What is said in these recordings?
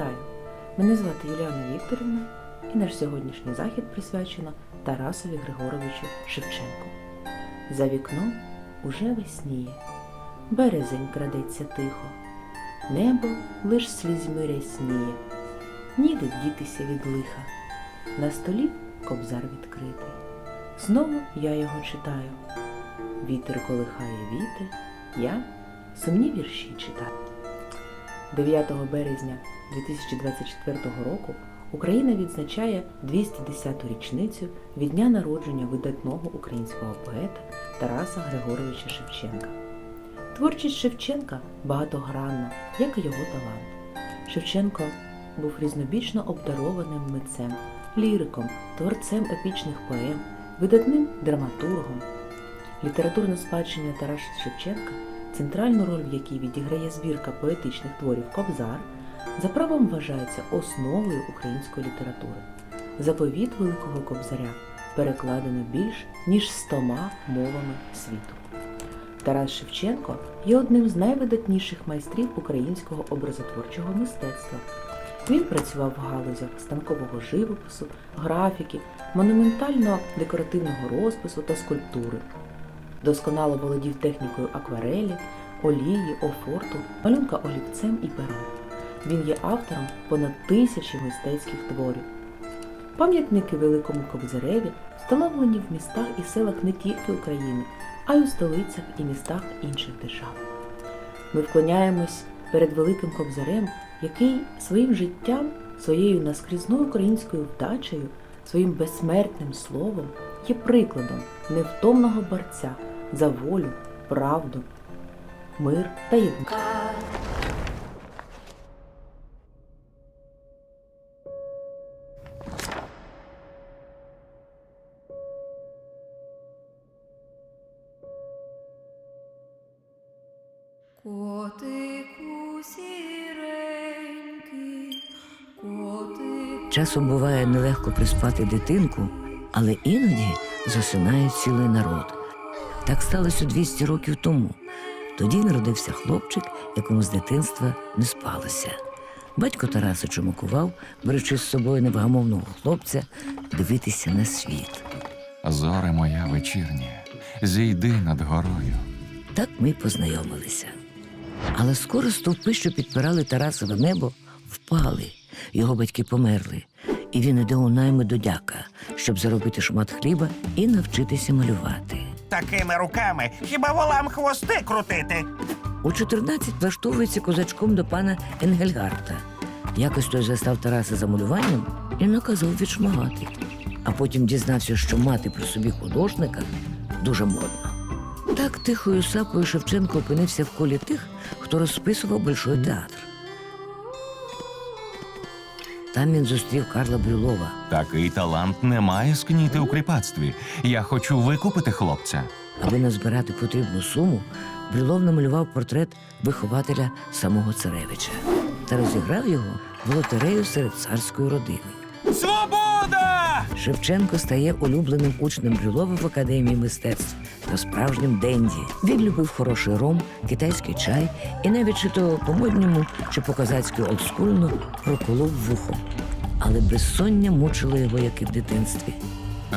Вітаю! Мене звати Юліана Вікторівна і наш сьогоднішній захід присвячено Тарасові Григоровичу Шевченку. За вікном уже весніє, березень крадеться тихо, небо лиш слізьми рясніє, ніде дітися від лиха. На столі кобзар відкритий. Знову я його читаю. Вітер колихає віти, я сумні вірші читаю. 9 березня 2024 року Україна відзначає 210-ту річницю від дня народження видатного українського поета Тараса Григоровича Шевченка. Творчість Шевченка багатогранна, як і його талант. Шевченко був різнобічно обдарованим митцем, ліриком, творцем епічних поем, видатним драматургом. Літературне спадщина Тараса Шевченка, центральну роль в якій відіграє збірка поетичних творів Кобзар, за правом вважається основою української літератури. Заповіт Великого Кобзаря перекладено більш ніж стома мовами світу. Тарас Шевченко є одним з найвидатніших майстрів українського образотворчого мистецтва. Він працював в галузях станкового живопису, графіки, монументально-декоративного розпису та скульптури. Досконало володів технікою акварелі, олії, офорту, малюнка олівцем і пером. Він є автором понад тисячі мистецьких творів. Пам'ятники Великому Кобзареві встановлені в містах і селах не тільки України, а й у столицях і містах інших держав. Ми вклоняємось перед Великим Кобзарем, який своїм життям, своєю наскрізною українською вдачею, своїм безсмертним словом є прикладом невтомного борця за волю, правду, мир та єдність. Часом буває нелегко приспати дитинку, але іноді засинає цілий народ. Так сталося 200 років тому. Тоді народився хлопчик, якому з дитинства не спалося. Батько Тараса чумакував, беручи з собою невгамовного хлопця дивитися на світ. Зоре моя вечірня, зійди над горою. Так ми познайомилися. Але скоро стовпи, що підпирали Тарасове небо, впали. Його батьки померли, і він іде у найми до дяка, щоб заробити шмат хліба і навчитися малювати. Такими руками хіба волам хвости крутити? У 14 влаштовується козачком до пана Енгельгарта. Якось той застав Тараса за малюванням і наказав відшмагати. А потім дізнався, що мати при собі художника дуже модно. Так тихою сапою Шевченко опинився в колі тих, хто розписував Большой театр. Там він зустрів Карла Брюлова. Такий талант не має скніти у кріпацтві. Я хочу викупити хлопця. Аби назбирати потрібну суму, Брюлов намалював портрет вихователя самого царевича та розіграв його в лотерею серед царської родини. Свобода! Шевченко стає улюбленим учнем Брюлова в академії мистецтв та справжнім денді. Він любив хороший ром, китайський чай і навіть чи то по-модньому, чи по-козацьки олдскульно проколов вухо. Але безсоння мучило його, як і в дитинстві.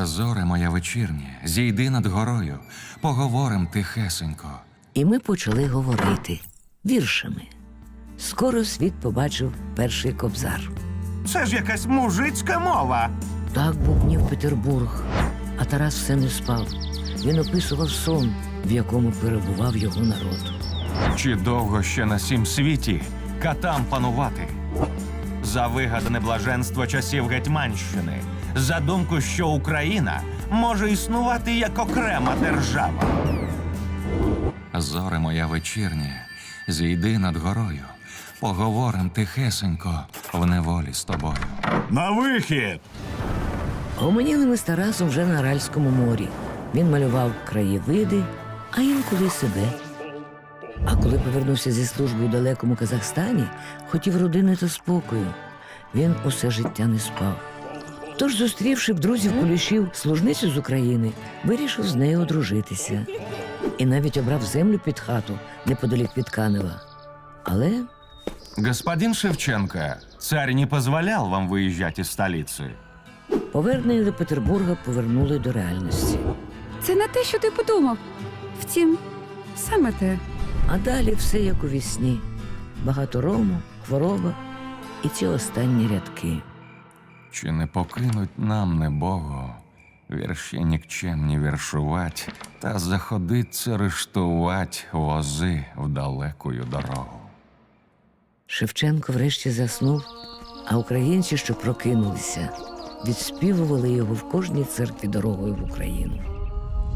Зоре моя вечірня, зійди над горою, поговорим тихесенько. І ми почали говорити віршами. Скоро світ побачив перший кобзар. Це ж якась мужицька мова. Так бубнів Петербург, а Тарас все не спав. Він описував сон, в якому перебував його народ. Чи довго ще на сім світі катам панувати? За вигадане блаженство часів Гетьманщини, за думку, що Україна може існувати як окрема держава. Зоре моя вечірня, зійди над горою, поговорим тихесенько в неволі з тобою. На вихід! Гомоніли ми з Тарасом вже на Аральському морі. Він малював краєвиди, а інколи себе. А коли повернувся зі служби у далекому Казахстані, хотів родини та спокою. Він усе життя не спав. Тож, зустрівши в друзів кулішів служницю з України, вирішив з нею одружитися. І навіть обрав землю під хату неподалік від Канева. Але Господин Шевченко, царь не позволял вам выезжать из столицы. Повернення до Петербурга повернули до реальності. Це не те, що ти подумав. Втім, саме те. А далі все як у вісні. Багато рому, хвороба і ці останні рядки. Чи не покинуть нам, не Богу, вірші нікчемні віршувать, та заходиться рештувать вози в далекую дорогу. Шевченко врешті заснув, а українці, що прокинулися, відспівували його в кожній церкві дорогою в Україну.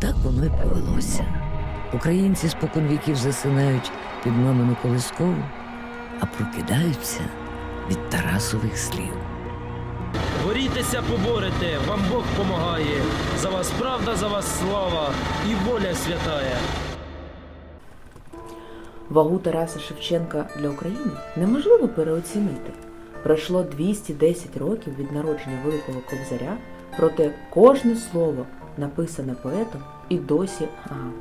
Так воно й повелося. Українці споконвіків засинають під мамину колискову, а прокидаються від Тарасових слів. Борітеся, поборете, вам Бог помагає. За вас правда, за вас слава і воля святая. Вагу Тараса Шевченка для України неможливо переоцінити. Пройшло 210 років від народження Великого Кобзаря, проте кожне слово, написане поетом, і досі ага.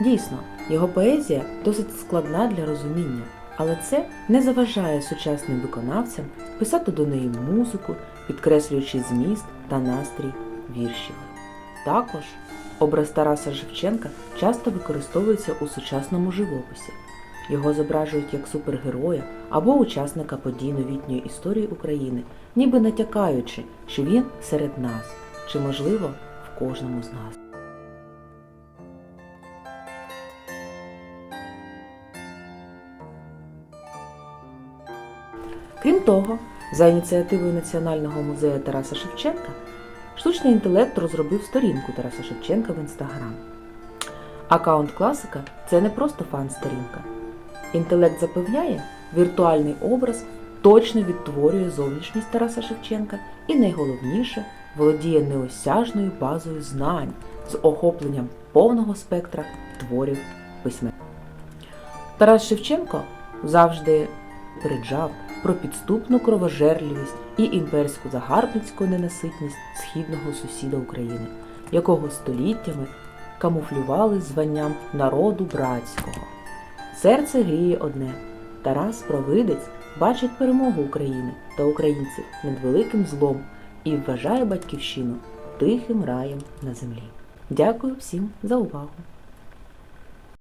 Дійсно, його поезія досить складна для розуміння, але це не заважає сучасним виконавцям писати до неї музику, підкреслюючи зміст та настрій віршів. Також образ Тараса Шевченка часто використовується у сучасному живописі. Його зображують як супергероя або учасника подій новітньої історії України, ніби натякаючи, що він серед нас, чи можливо в кожному з нас. Крім того, за ініціативою Національного музею Тараса Шевченка, штучний інтелект розробив сторінку Тараса Шевченка в інстаграм. Акаунт класика це не просто фан-сторінка. Інтелект запевняє, віртуальний образ точно відтворює зовнішність Тараса Шевченка і найголовніше володіє неосяжною базою знань з охопленням повного спектра творів письменника. Тарас Шевченко завжди попереджав про підступну кровожерливість і імперську загарбницьку ненаситність східного сусіда України, якого століттями камуфлювали званням народу братського. Серце гріє одне. Тарас Провидець бачить перемогу України та українців над великим злом і вважає батьківщину тихим раєм на землі. Дякую всім за увагу!